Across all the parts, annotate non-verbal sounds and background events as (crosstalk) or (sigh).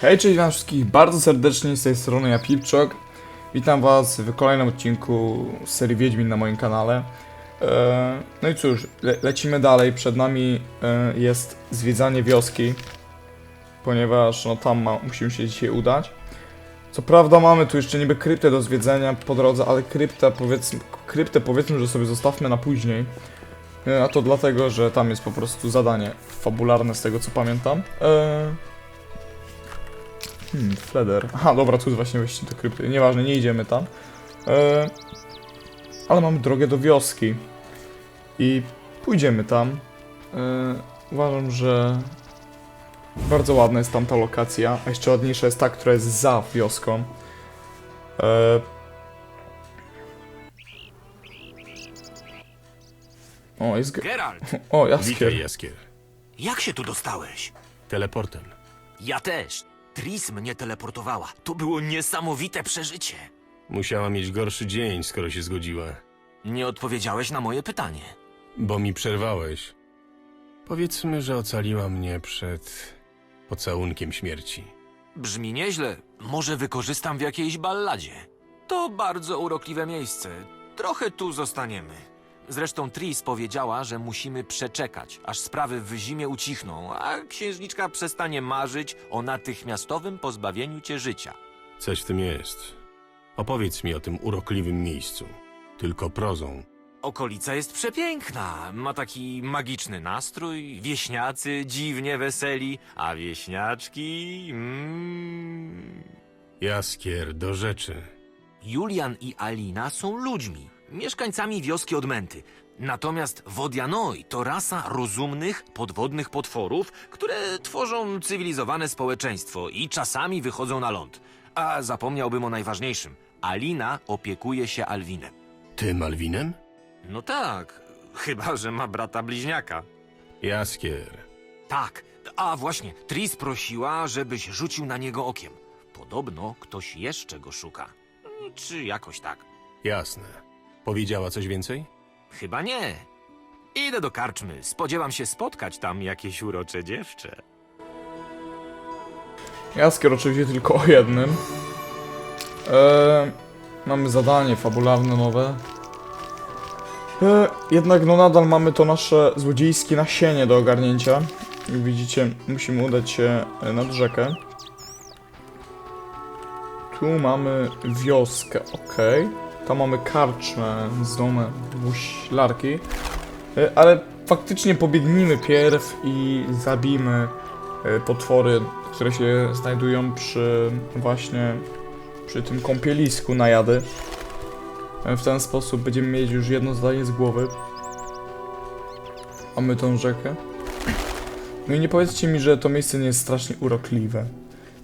Hej, cześć wam wszystkich bardzo serdecznie z tej strony ja Pipczok. Witam was w kolejnym odcinku serii Wiedźmin na moim kanale. E, No i cóż, le lecimy dalej. Przed nami e, jest zwiedzanie wioski, ponieważ no tam ma, musimy się dzisiaj udać. Co prawda mamy tu jeszcze niby kryptę do zwiedzenia po drodze, ale krypta powiedzmy, kryptę powiedzmy, że sobie zostawmy na później. E, A to dlatego, że tam jest po prostu zadanie fabularne z tego co pamiętam. E, Hmm, Fleder. Aha, dobra, tu jest właśnie wejście do krypty. Nieważne, nie idziemy tam. E, ale mamy drogę do wioski. I pójdziemy tam. E, uważam, że bardzo ładna jest tamta lokacja, a jeszcze ładniejsza jest ta, która jest za wioską. E, o, jest... ge- Geralt, (laughs) O, jaskier. Witaj, Jaskier. jak się tu dostałeś? Teleportem. Ja też. Tris mnie teleportowała. To było niesamowite przeżycie. Musiała mieć gorszy dzień, skoro się zgodziła. Nie odpowiedziałeś na moje pytanie. Bo mi przerwałeś. Powiedzmy, że ocaliła mnie przed pocałunkiem śmierci. Brzmi nieźle. Może wykorzystam w jakiejś balladzie. To bardzo urokliwe miejsce. Trochę tu zostaniemy. Zresztą Tris powiedziała, że musimy przeczekać, aż sprawy w zimie ucichną, a księżniczka przestanie marzyć o natychmiastowym pozbawieniu cię życia. Coś w tym jest. Opowiedz mi o tym urokliwym miejscu. Tylko prozą. Okolica jest przepiękna, ma taki magiczny nastrój, wieśniacy dziwnie weseli, a wieśniaczki... Mm... Jaskier, do rzeczy. Julian i Alina są ludźmi, mieszkańcami wioski Odmęty. Natomiast Wodianoi to rasa rozumnych, podwodnych potworów, które tworzą cywilizowane społeczeństwo i czasami wychodzą na ląd. A zapomniałbym o najważniejszym. Alina opiekuje się Alwinem. Ty, Malwinem? No tak, chyba że ma brata bliźniaka. Jaskier. Tak, a właśnie, Tris prosiła, żebyś rzucił na niego okiem. Podobno ktoś jeszcze go szuka. Czy jakoś tak? Jasne. Powiedziała coś więcej? Chyba nie. Idę do karczmy. Spodziewam się spotkać tam jakieś urocze dziewczę. Jaskier oczywiście tylko o jednym. E, mamy zadanie fabularne nowe. E, jednak no nadal mamy to nasze złodziejskie nasienie do ogarnięcia. Jak widzicie, musimy udać się e, nad rzekę. Tu mamy wioskę, ok. Tam mamy karczmę z domem muślarki. E, ale faktycznie pobiegnijmy pierw i zabijmy e, potwory, które się znajdują przy właśnie przy tym kąpielisku na jady. E, W ten sposób będziemy mieć już jedno zdanie z głowy. Mamy tą rzekę. No i nie powiedzcie mi, że to miejsce nie jest strasznie urokliwe.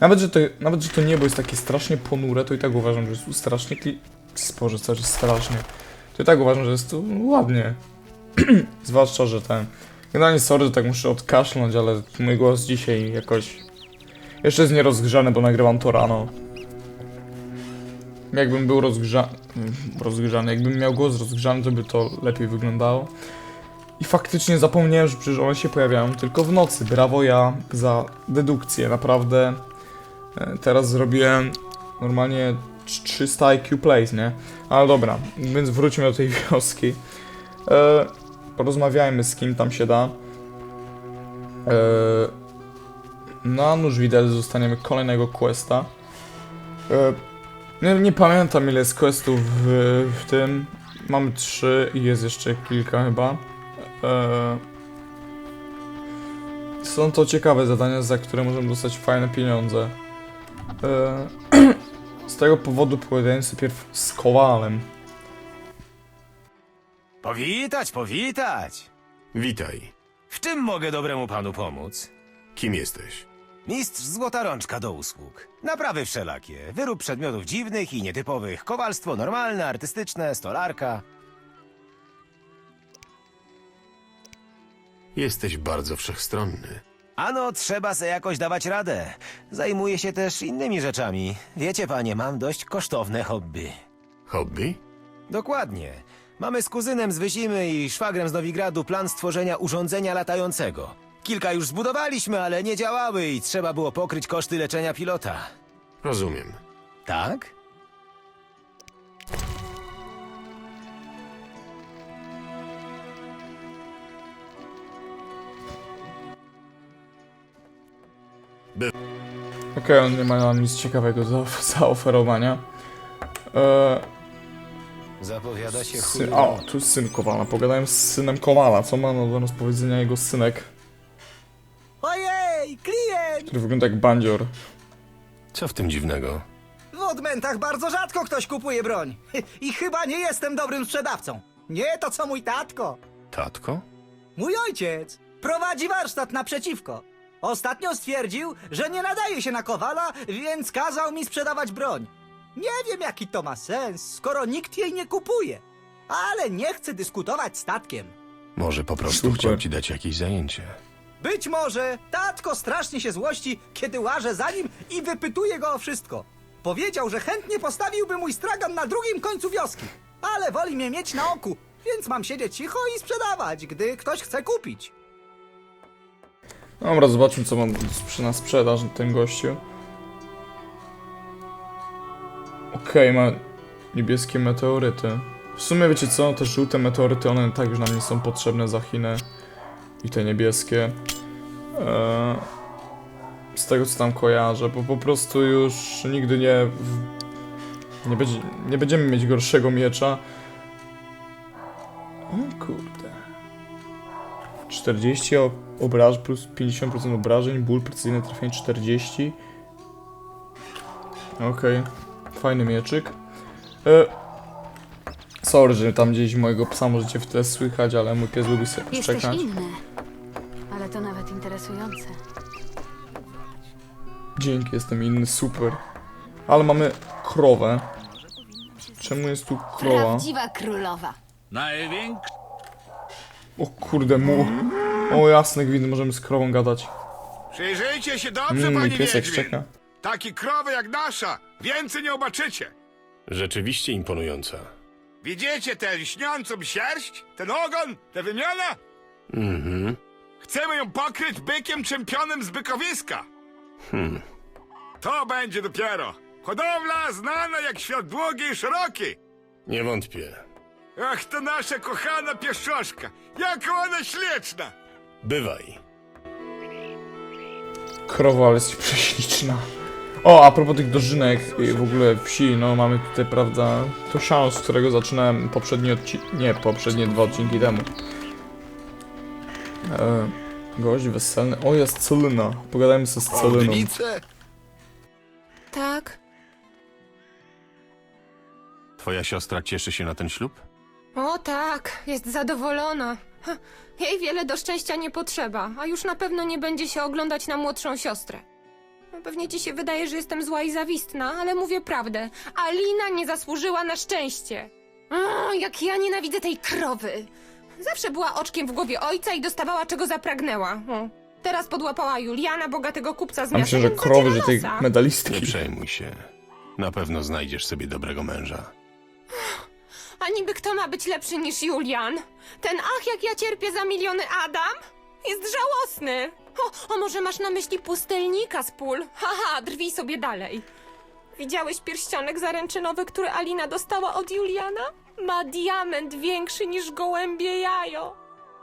Nawet, że to, nawet, że to niebo jest takie strasznie ponure, to i tak uważam, że jest strasznie. Sporze, co, że strasznie. To i tak uważam, że jest tu ładnie. (clears throat) Zwłaszcza, że ten... Generalnie sorry, że tak muszę odkaszlnąć, ale mój głos dzisiaj jakoś... Jeszcze jest nierozgrzany, bo nagrywam to rano. Jakbym był rozgrza... rozgrzany, jakbym miał głos rozgrzany, to by to lepiej wyglądało. I faktycznie zapomniałem, że przecież one się pojawiają tylko w nocy. Brawo ja za dedukcję, naprawdę. E, Teraz zrobiłem normalnie 300 IQ plays, nie? Ale dobra, więc wróćmy do tej (laughs) wioski. E, porozmawiajmy z kim tam się da. E, na nóż widelec zostaniemy kolejnego questa. E, nie, nie pamiętam ile jest questów w, w tym. Mamy trzy i jest jeszcze kilka chyba. E, są to ciekawe zadania, za które możemy dostać fajne pieniądze. E, (clears throat) z tego powodu pogadałem sobie pierw z Kowalem. Powitać, powitać! Witaj. W czym mogę dobremu panu pomóc? Kim jesteś? Mistrz Złota Rączka do usług. Naprawy wszelakie. Wyrób przedmiotów dziwnych i nietypowych. Kowalstwo normalne, artystyczne, stolarka. Jesteś bardzo wszechstronny. Ano, trzeba se jakoś dawać radę. Zajmuję się też innymi rzeczami. Wiecie, panie, mam dość kosztowne hobby. Hobby? Dokładnie. Mamy z kuzynem z Wyzimy i szwagrem z Nowigradu plan stworzenia urządzenia latającego. Kilka już zbudowaliśmy, ale nie działały i trzeba było pokryć koszty leczenia pilota. Rozumiem. Tak? Okej, on nie ma nam nic ciekawego do (laughs) zaoferowania. Eee, Zapowiada się Sy- chuj. o, tu jest syn Kowala. Pogadałem z synem Kowala. Co ma do nas powiedzenia jego synek, Ojej, klient! który wygląda jak bandzior. Co w tym dziwnego? W odmętach bardzo rzadko ktoś kupuje broń. (laughs) I chyba nie jestem dobrym sprzedawcą. Nie to co mój tatko. Tatko? Mój ojciec prowadzi warsztat naprzeciwko. Ostatnio stwierdził, że nie nadaje się na kowala, więc kazał mi sprzedawać broń. Nie wiem, jaki to ma sens, skoro nikt jej nie kupuje. Ale nie chcę dyskutować z tatkiem. Może po prostu Super. chciał ci dać jakieś zajęcie. Być może tatko strasznie się złości, kiedy łażę za nim i wypytuje go o wszystko. Powiedział, że chętnie postawiłby mój stragan na drugim końcu wioski, ale woli mnie mieć na oku, więc mam siedzieć cicho i sprzedawać, gdy ktoś chce kupić. Dobra, zobaczmy co mam na sprzedaż ten gościu. Okej, ma niebieskie meteoryty. W sumie wiecie co, te żółte meteoryty, one tak już nam nie są potrzebne za Chinę. I te niebieskie. Eee, z tego co tam kojarzę, bo po prostu już nigdy nie... Nie, będzie, nie będziemy mieć gorszego miecza. O kurde. 40 o- obraż plus 50% obrażeń, ból, precyzyjne trafienie 40. Okej, fajny mieczyk. E, sorry, że tam gdzieś mojego psa możecie w tle słychać, ale mój pies lubi sobie Jesteś poczekać. inny, ale to nawet interesujące. Dzięki, jestem inny, super. Ale mamy krowę. Czemu jest tu krowa? Prawdziwa królowa. Największy O kurde, mu. O jasny gwint, możemy z krową gadać. Przyjrzyjcie się dobrze, Mm, mój panie piesek Wiedźmin. szczeka. Taki krowy jak nasza więcej nie obaczycie. Rzeczywiście imponująca. Widzicie tę lśniącą sierść? Ten ogon? Tę wymianę? Mhm. Chcemy ją pokryć bykiem czempionem z bykowiska. Hmm. To będzie dopiero. Hodowla znana jak świat długi i szeroki. Nie wątpię. Ach, to nasza kochana pieszczoszka. Jaka ona śliczna. Bywaj. Krowa, ale jest prześliczna. O, a propos tych dożynek i w ogóle wsi, no mamy tutaj, prawda, to siano, z którego zaczynałem poprzedni odcinek, nie, poprzednie dwa odcinki temu. E, gość weselny, o jest Celina, pogadajmy sobie z Celiną. Tak. Twoja siostra cieszy się na ten ślub? O tak, jest zadowolona. Ha, Jej wiele do szczęścia nie potrzeba, a już na pewno nie będzie się oglądać na młodszą siostrę. Pewnie ci się wydaje, że jestem zła i zawistna, ale mówię prawdę. Alina nie zasłużyła na szczęście. O, jak ja nienawidzę tej krowy. Zawsze była oczkiem w głowie ojca i dostawała czego zapragnęła. O. Teraz podłapała Juliana, bogatego kupca z A miasta, myślę, że krowy, że tej nosa. Nie medalistki. przejmuj się. Na pewno znajdziesz sobie dobrego męża. A niby kto ma być lepszy niż Julian? Ten ach, jak ja cierpię za miliony Adam? Jest żałosny. O, o może masz na myśli pustelnika z pól? Haha, drwij sobie dalej. Widziałeś pierścionek zaręczynowy, który Alina dostała od Juliana? Ma diament większy niż gołębie jajo.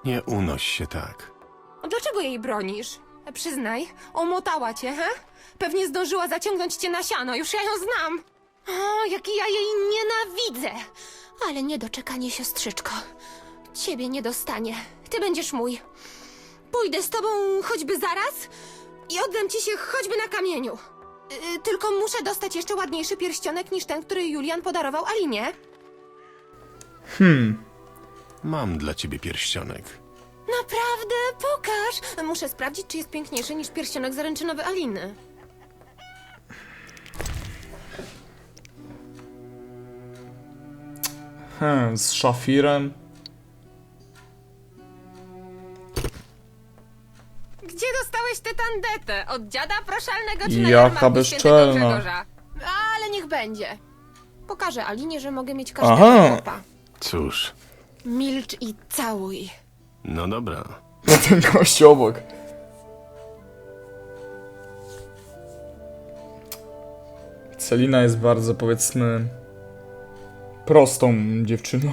Nie unoś się tak. A Dlaczego jej bronisz? E, Przyznaj, omotała cię, he? Pewnie zdążyła zaciągnąć cię na siano, już ja ją znam. O, jak ja jej nienawidzę! Ale niedoczekanie, siostrzyczko. Ciebie nie dostanie. Ty będziesz mój. Pójdę z tobą choćby zaraz i oddam ci się choćby na kamieniu. Yy, tylko muszę dostać jeszcze ładniejszy pierścionek niż ten, który Julian podarował Alinie. Mam dla ciebie pierścionek. Naprawdę? Pokaż! Muszę sprawdzić, czy jest piękniejszy niż pierścionek zaręczynowy Aliny. Hmm, z szafirem. Gdzie dostałeś tę tandetę? Od dziada proszalnego czy Jaka na bezczelna. Ale niech będzie. Pokażę Alinie, że mogę mieć każdego Aha. Cóż, Milcz i całuj. no dobra. No ten gość obok. Celina jest bardzo, powiedzmy, prostą dziewczyną.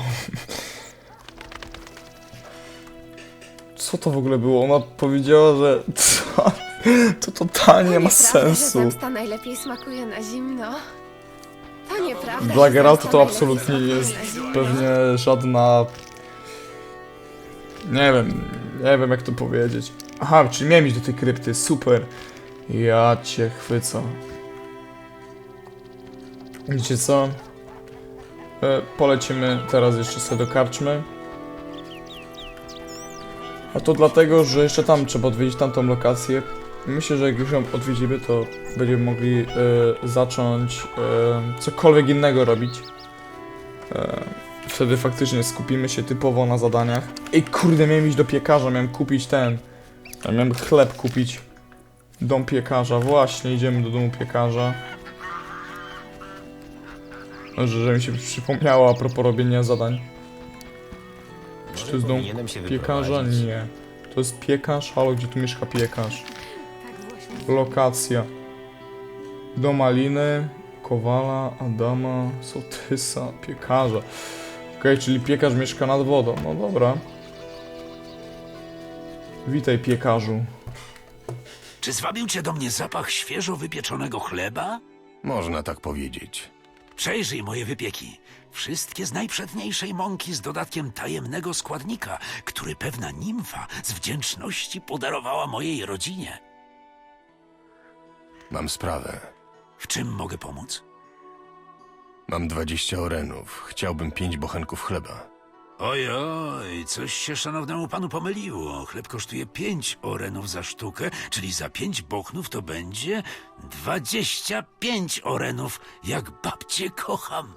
Co to w ogóle było? Ona powiedziała, że co? to totalnie nie ma że sensu. zemsta najlepiej smakuje na zimno. To nieprawda. Dla że Geralta to absolutnie nie jest pewnie żadna... Nie wiem, nie wiem jak to powiedzieć. Aha, czyli miałem iść do tej krypty, super. Ja cię chwycę. Wiecie co? E, polecimy teraz jeszcze sobie do karczmy. A to dlatego, że jeszcze tam trzeba odwiedzić tamtą lokację. Myślę, że jak już ją odwiedzimy, to będziemy mogli e, zacząć e, cokolwiek innego robić. E, wtedy faktycznie skupimy się typowo na zadaniach. Ej, kurde, miałem iść do piekarza, miałem kupić ten. Miałem chleb kupić. Dom piekarza, właśnie, idziemy do domu piekarza. Że, że mi się przypomniało a propos robienia zadań. Czy to jest dom piekarza? Nie. To jest piekarz? Halo, gdzie tu mieszka piekarz? Lokacja. Dom Maliny, Kowala, Adama, Sotysa, piekarza. Okej, czyli piekarz mieszka nad wodą. No dobra. Witaj piekarzu. Czy zwabił cię do mnie zapach świeżo wypieczonego chleba? Można tak powiedzieć. Przejrzyj moje wypieki. Wszystkie z najprzedniejszej mąki z dodatkiem tajemnego składnika, który pewna nimfa z wdzięczności podarowała mojej rodzinie. Mam sprawę. W czym mogę pomóc? Mam 20 orenów. Chciałbym pięć bochenków chleba. Oj, coś się szanownemu panu pomyliło. Chleb kosztuje pięć orenów za sztukę, czyli za pięć bochnów to będzie dwadzieścia pięć orenów, jak babcię kocham.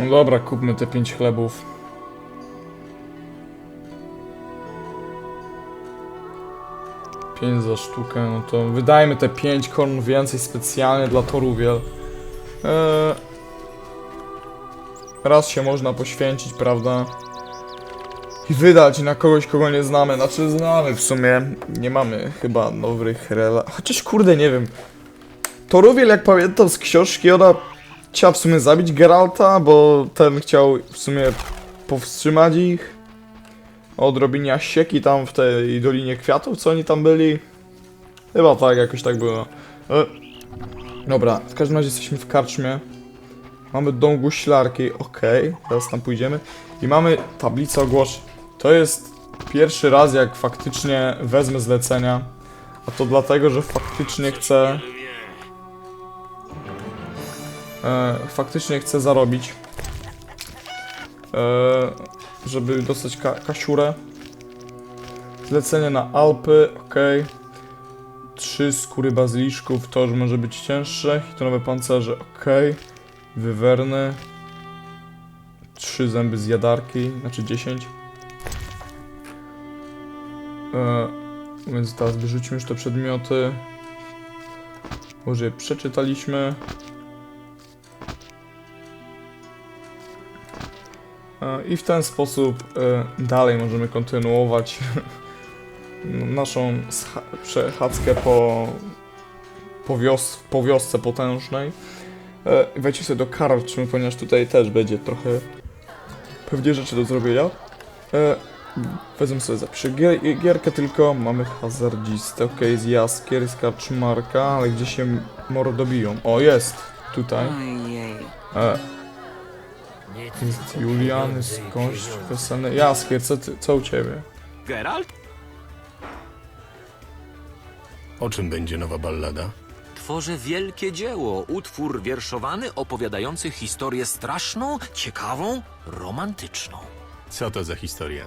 No dobra, kupmy te pięć chlebów. Pięć za sztukę, no to wydajmy te pięć korn więcej specjalnie dla Toruwiel. Eee, raz się można poświęcić, prawda? I wydać na kogoś, kogo nie znamy. Znaczy znamy w sumie. Nie mamy chyba nowych relacji. Chociaż kurde, nie wiem. Toruwiel, jak pamiętam z książki, ona chciała w sumie zabić Geralta, bo ten chciał w sumie powstrzymać ich od robienia sieki tam w tej Dolinie Kwiatów, co oni tam byli. Chyba tak, jakoś tak było. E, dobra, w każdym razie jesteśmy w karczmie. Mamy dom guślarki, okej, teraz tam pójdziemy. I mamy tablicę ogłoszeń. To jest pierwszy raz, jak faktycznie wezmę zlecenia. A to dlatego, że faktycznie chcę e, faktycznie chcę zarobić, e, żeby dostać ka kasiurę. Zlecenie na Alpy, ok. Trzy skóry bazyliszków, to już może być cięższe. Hitonowe pancerze, ok. Wywerny. Trzy zęby z jadarki, znaczy 10. E, więc teraz wyrzućmy już te przedmioty. Może je przeczytaliśmy. E, I w ten sposób e, dalej możemy kontynuować (laughs) naszą przechadzkę po, po, wios po wiosce potężnej. E, Wejdźcie sobie do karczmy, ponieważ tutaj też będzie trochę pewnie rzeczy do zrobienia. E, Wezmę sobie za gier gierkę tylko, mamy hazardzistę, ok, jest jaskier, jest karczmarka, ale gdzie się mordobiją? O, jest! Tutaj. E, jest Julian, jest gość weselny. Jaskier, co, ty, co u ciebie? Geralt? O czym będzie nowa ballada? Tworzę wielkie dzieło, utwór wierszowany opowiadający historię straszną, ciekawą, romantyczną. Co to za historia?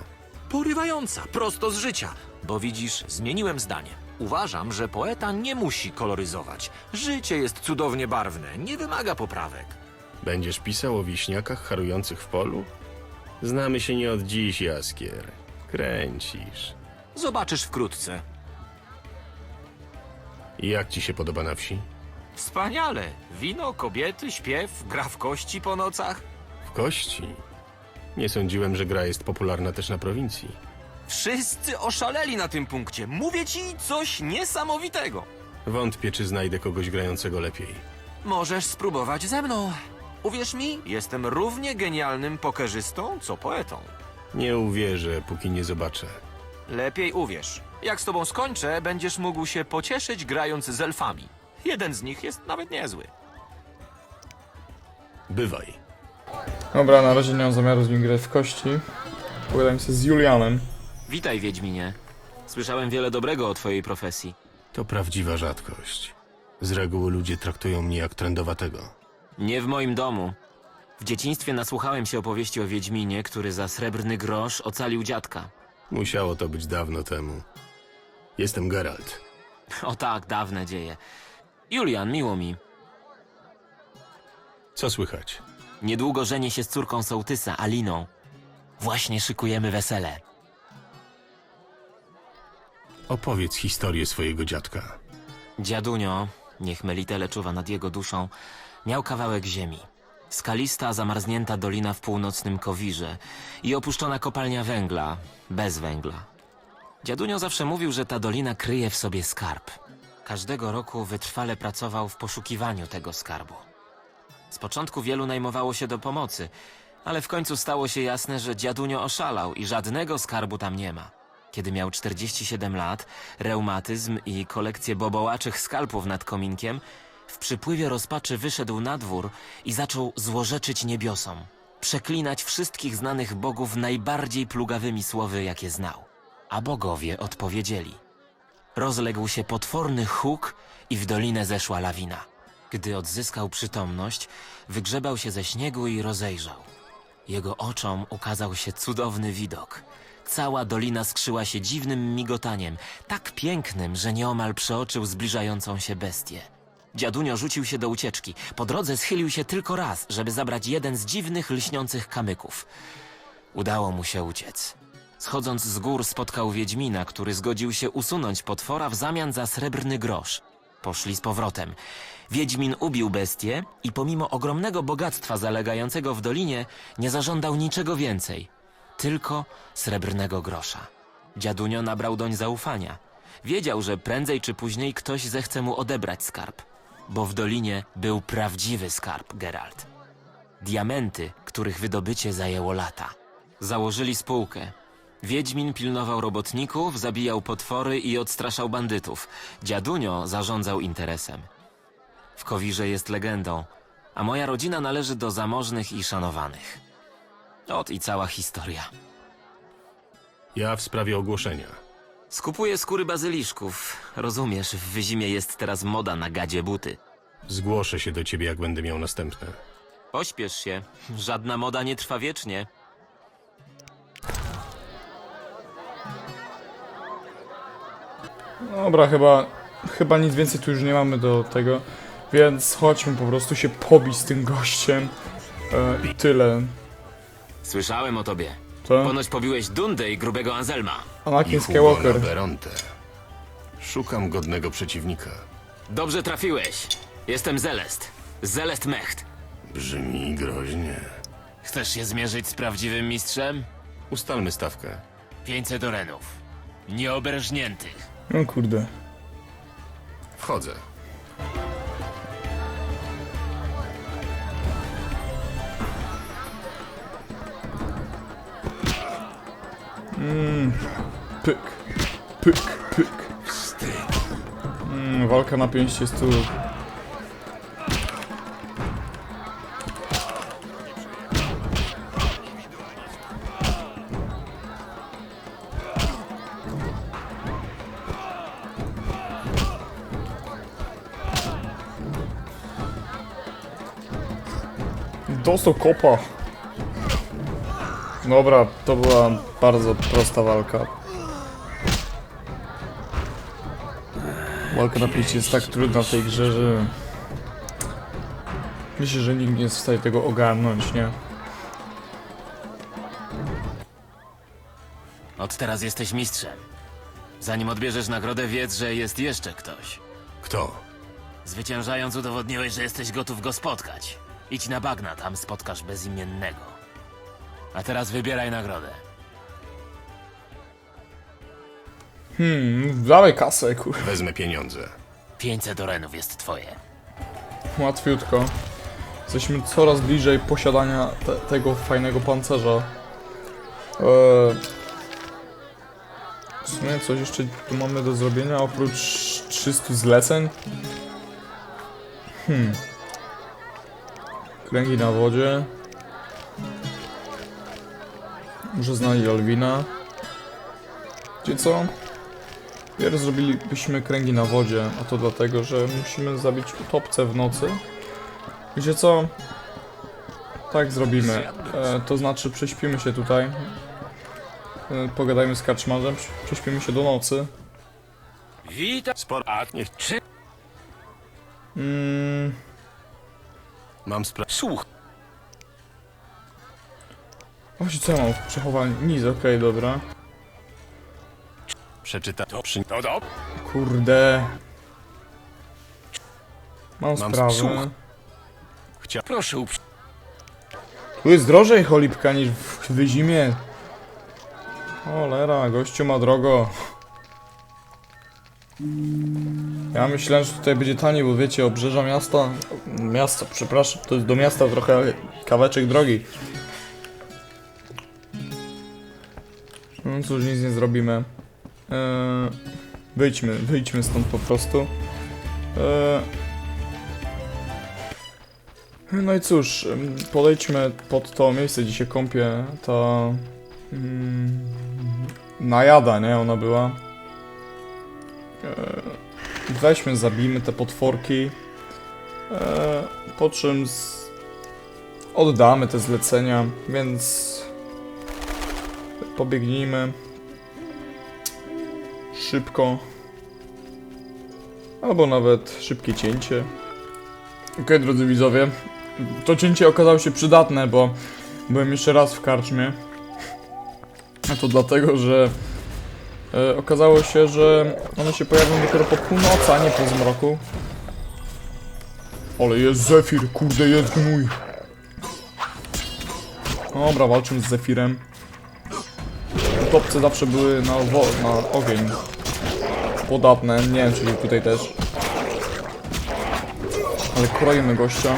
Porywająca, prosto z życia. Bo widzisz, zmieniłem zdanie. Uważam, że poeta nie musi koloryzować. Życie jest cudownie barwne, nie wymaga poprawek. Będziesz pisał o wiśniakach harujących w polu? Znamy się nie od dziś, Jaskier. Kręcisz. Zobaczysz wkrótce. Jak ci się podoba na wsi? Wspaniale. Wino, kobiety, śpiew, gra w kości po nocach. W kości. Nie sądziłem, że gra jest popularna też na prowincji. Wszyscy oszaleli na tym punkcie. Mówię ci coś niesamowitego. Wątpię, czy znajdę kogoś grającego lepiej. Możesz spróbować ze mną. Uwierz mi, jestem równie genialnym pokerzystą, co poetą. Nie uwierzę, póki nie zobaczę. Lepiej uwierz. Jak z tobą skończę, będziesz mógł się pocieszyć grając z elfami. Jeden z nich jest nawet niezły. Bywaj. Dobra, na razie nie mam zamiaru z nim grać w kości. Pogadajmy się z Julianem. Witaj, Wiedźminie. Słyszałem wiele dobrego o twojej profesji. To prawdziwa rzadkość. Z reguły ludzie traktują mnie jak trendowatego. Nie w moim domu. W dzieciństwie nasłuchałem się opowieści o Wiedźminie, który za srebrny grosz ocalił dziadka. Musiało to być dawno temu. Jestem Geralt. O tak, dawne dzieje. Julian, miło mi. Co słychać? Niedługo żenię się z córką sołtysa, Aliną. Właśnie szykujemy wesele. Opowiedz historię swojego dziadka. Dziadunio, niech Melitele czuwa nad jego duszą, miał kawałek ziemi. Skalista, zamarznięta dolina w północnym Kowirze i opuszczona kopalnia węgla, bez węgla. Dziadunio zawsze mówił, że ta dolina kryje w sobie skarb. Każdego roku wytrwale pracował w poszukiwaniu tego skarbu. Z początku wielu najmowało się do pomocy, ale w końcu stało się jasne, że dziadunio oszalał i żadnego skarbu tam nie ma. Kiedy miał 47 lat, reumatyzm i kolekcję bobołaczych skalpów nad kominkiem, w przypływie rozpaczy wyszedł na dwór i zaczął złorzeczyć niebiosom, przeklinać wszystkich znanych bogów najbardziej plugawymi słowy, jakie znał. A bogowie odpowiedzieli. Rozległ się potworny huk i w dolinę zeszła lawina. Gdy odzyskał przytomność, wygrzebał się ze śniegu i rozejrzał. Jego oczom ukazał się cudowny widok. Cała dolina skrzyła się dziwnym migotaniem, tak pięknym, że nieomal przeoczył zbliżającą się bestię. Dziadunio rzucił się do ucieczki. Po drodze schylił się tylko raz, żeby zabrać jeden z dziwnych, lśniących kamyków. Udało mu się uciec. Schodząc z gór spotkał Wiedźmina, który zgodził się usunąć potwora w zamian za srebrny grosz. Poszli z powrotem. Wiedźmin ubił bestię i pomimo ogromnego bogactwa zalegającego w dolinie, nie zażądał niczego więcej. Tylko srebrnego grosza. Dziadunio nabrał doń zaufania. Wiedział, że prędzej czy później ktoś zechce mu odebrać skarb. Bo w dolinie był prawdziwy skarb, Geralt. Diamenty, których wydobycie zajęło lata. Założyli spółkę. Wiedźmin pilnował robotników, zabijał potwory i odstraszał bandytów. Dziadunio zarządzał interesem. W Kowirze jest legendą, a moja rodzina należy do zamożnych i szanowanych. Ot i cała historia. Ja w sprawie ogłoszenia. Skupuję skóry bazyliszków. Rozumiesz, w Wyzimie jest teraz moda na gadzie buty. Zgłoszę się do ciebie, jak będę miał następne. Pośpiesz się. Żadna moda nie trwa wiecznie. Dobra, chyba, chyba nic więcej tu już nie mamy do tego, więc chodźmy po prostu się pobić z tym gościem e, i tyle. Słyszałem o tobie. To Ponoć pobiłeś Dundę i grubego Anselma. Anakin Skywalker. Beronte. Szukam godnego przeciwnika. Dobrze trafiłeś. Jestem Zelest. Zelest Mecht. Brzmi groźnie. Chcesz się zmierzyć z prawdziwym mistrzem? Ustalmy stawkę. 500 orenów. Nieobrężniętych. No kurde. Wchodzę. Pyk, pyk, pyk. Mm, walka na pięści jest tu. Dostał kopa. Dobra, to była bardzo prosta walka. Walka na pięści jest tak trudna w tej grze, że... Myślę, że nikt nie jest w stanie tego ogarnąć, nie? Od teraz jesteś mistrzem. Zanim odbierzesz nagrodę, wiedz, że jest jeszcze ktoś. Kto? Zwyciężając udowodniłeś, że jesteś gotów go spotkać. Idź na bagna, tam spotkasz bezimiennego. A teraz wybieraj nagrodę. Hmm, dawaj kasę, kur... Wezmę pieniądze. 500 orenów jest twoje. Łatwiutko. Jesteśmy coraz bliżej posiadania te, tego fajnego pancerza. Eee, w sumie coś jeszcze tu mamy do zrobienia oprócz 300 zleceń? Hmm. Kręgi na wodzie. Może znali Alwina. Gdzie co? Pierw zrobilibyśmy kręgi na wodzie, a to dlatego, że musimy zabić utopcę w nocy. Wiecie co? Tak zrobimy. E, to znaczy prześpimy się tutaj. E, pogadajmy z karczmarzem, prze- prześpimy się do nocy. Witam. Sporo. A niech Czy Mm, mam sprawę. Słuch. właśnie co ja mam w przechowaniu? Nic, okej, dobra. Przeczyta to przy... No do. Kurde. Mam, Mam sprawę. słuch. Chcia... Proszę uprz... Tu jest drożej cholipka niż w wyzimie. Cholera, gościu ma drogo. Ja myślałem, że tutaj będzie taniej, bo wiecie, obrzeża miasta... Miasta, przepraszam, to jest do miasta trochę kaweczek drogi. No cóż, nic nie zrobimy. Eee, wyjdźmy, wyjdźmy stąd po prostu. Eee, no i cóż, podejdźmy pod to miejsce, gdzie się kąpie ta mm, najada, nie? Ona była. E, weźmy, zabijmy te potworki. E, po czym z... oddamy te zlecenia, więc pobiegnijmy szybko. Albo nawet szybkie cięcie. Okej, drodzy widzowie, to cięcie okazało się przydatne, bo byłem jeszcze raz w karczmie. A to dlatego, że e, okazało się, że one się pojawią dopiero po północy, a nie po zmroku. Ale jest Zefir, kurde, jest gnój. Dobra, walczymy z Zefirem. Utopce zawsze były na, na ogień podatne, nie wiem czy tutaj też. Ale kroimy gościa.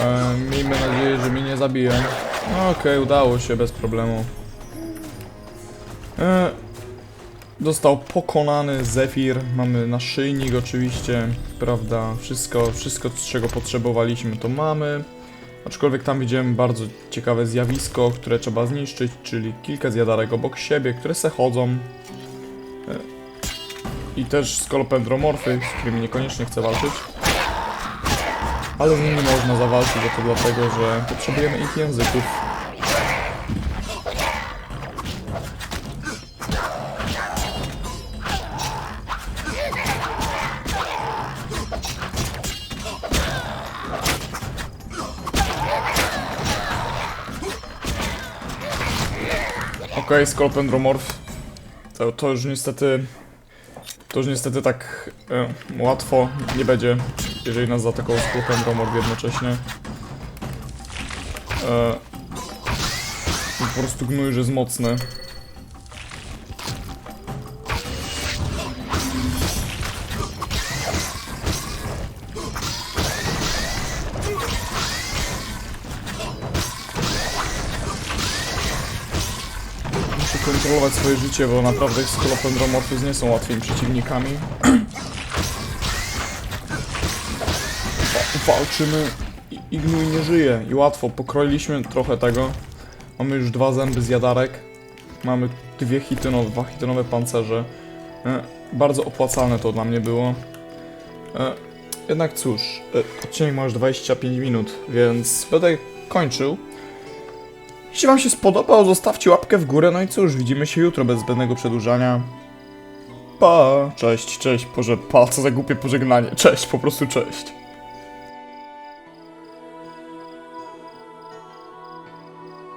E, miejmy nadzieję, że mnie nie zabije. Okej, udało się bez problemu. E, został pokonany Zefir. Mamy naszyjnik oczywiście, prawda? Wszystko, wszystko czego potrzebowaliśmy to mamy. Aczkolwiek tam widziałem bardzo ciekawe zjawisko, które trzeba zniszczyć, czyli kilka zjadarek obok siebie, które se chodzą. E, I też skolopendromorfy, z którymi niekoniecznie chcę walczyć. Ale z nimi można zawalczyć, a to dlatego, że potrzebujemy ich języków. Okej, okay, skolopendromorf. To, to już niestety to już niestety tak e, łatwo nie będzie, jeżeli nas zaatakował skolopendromorf jednocześnie. E, po prostu gnój już jest mocny. Kontrolować swoje życie, bo naprawdę skolopendromorfy nie są łatwymi przeciwnikami. Wa- (clears throat) Walczymy i, i gnój nie żyje i łatwo, pokroiliśmy trochę tego. Mamy już dwa zęby z jadarek. Mamy dwie hitonowe, dwa hitonowe pancerze. E, bardzo opłacalne to dla mnie było. E, jednak cóż, e, odcinek ma już 25 minut, więc będę kończył. Jeśli wam się spodobał, zostawcie łapkę w górę, no i cóż, widzimy się jutro bez zbędnego przedłużania. Pa, cześć, cześć, Boże, pa, co za głupie pożegnanie, cześć, po prostu cześć.